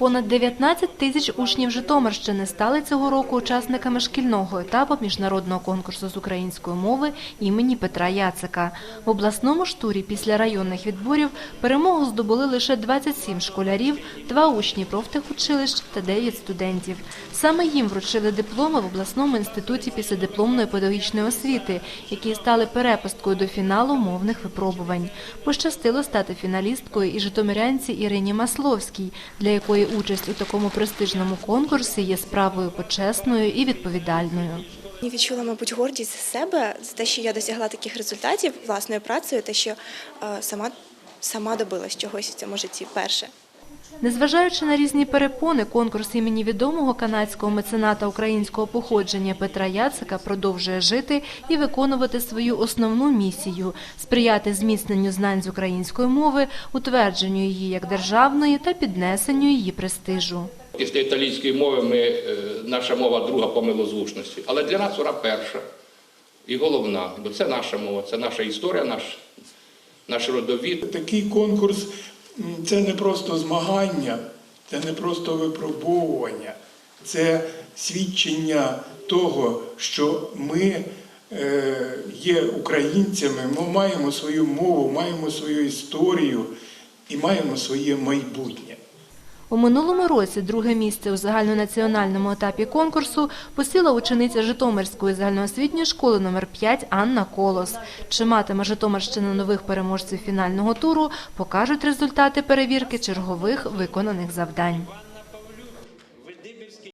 Понад 19 тисяч учнів Житомирщини стали цього року учасниками шкільного етапу міжнародного конкурсу з української мови імені Петра Яцика. В обласному ж турі після районних відборів перемогу здобули лише 27 школярів, два учні профтехучилищ та 9 студентів. Саме їм вручили дипломи в обласному інституті післядипломної педагогічної освіти, які стали перепусткою до фіналу мовних випробувань. Пощастило стати фіналісткою і житомирянці Ірині Масловській, для якої участь у такому престижному конкурсі є справою почесною і відповідальною. Я відчула, мабуть, гордість за себе за те, що я досягла таких результатів власною працею, те, що е, сама, сама добилась чогось у цьому житті перше. Незважаючи на різні перепони, конкурс імені відомого канадського мецената українського походження Петра Яцика продовжує жити і виконувати свою основну місію сприяти зміцненню знань з української мови, утвердженню її як державної та піднесенню її престижу. Після італійської мови ми, е, наша мова друга по милозвучності. Але для нас вона перша і головна, бо це наша мова, це наша історія, наш, наш родовід. Такий конкурс це не просто змагання, це не просто випробовування, це свідчення того, що ми е, є українцями, ми маємо свою мову, маємо свою історію і маємо своє майбутнє. У минулому році друге місце у загальнонаціональному етапі конкурсу посіла учениця Житомирської загальноосвітньої школи номер 5 Анна Колос. Чи матиме Житомирщина нових переможців фінального туру, покажуть результати перевірки чергових виконаних завдань.